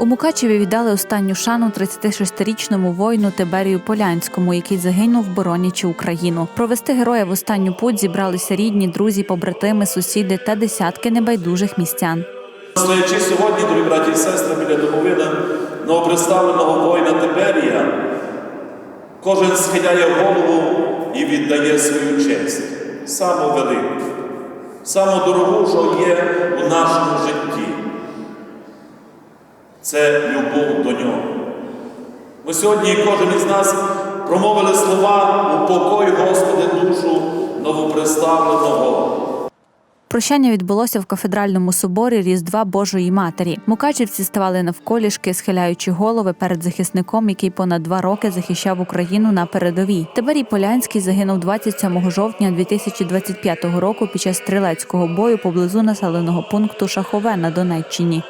У Мукачеві віддали останню шану 36-річному воїну Тиберію Полянському, який загинув, боронячи Україну. Провести героя в останню путь зібралися рідні, друзі, побратими, сусіди та десятки небайдужих містян. Стоячи сьогодні, дорогі браті і сестри, біля домовини новоприставленого воїна Тиберія, кожен схиляє голову і віддає свою честь, саму велику, саму дорогу, що є Це любов до нього. Ми сьогодні кожен із нас промовили слова «Упокой, Господи, душу новоприставленого. Прощання відбулося в кафедральному соборі Різдва Божої Матері. Мукачівці ставали навколішки, схиляючи голови перед захисником, який понад два роки захищав Україну на передовій. Тиберій Полянський загинув 27 жовтня 2025 року під час стрілецького бою поблизу населеного пункту Шахове на Донеччині.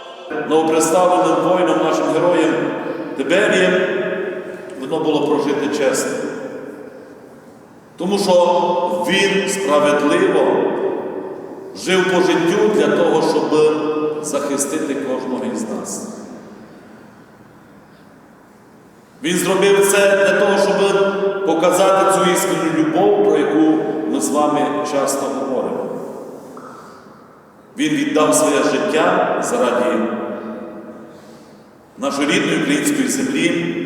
Новоприставленим воїном, нашим героєм Тиберієм, воно було прожити чесно. Тому що він справедливо жив по життю для того, щоб захистити кожного із нас. Він зробив це для того, щоб показати цю іскренню любов, про яку ми з вами часто говоримо. Він віддав своє життя заради нашої рідної української землі.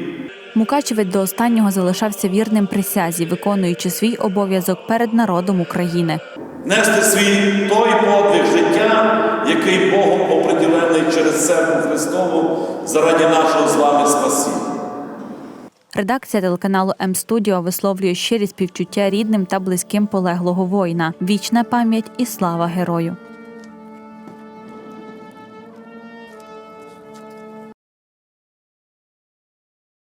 Мукачевець до останнього залишався вірним присязі, виконуючи свій обов'язок перед народом України. Нести свій той подвиг життя, який Богом оприділений через церкву Христову заради нашого з вами спасіння. Редакція телеканалу М-Студіо висловлює щирі співчуття рідним та близьким полеглого воїна. Вічна пам'ять і слава герою.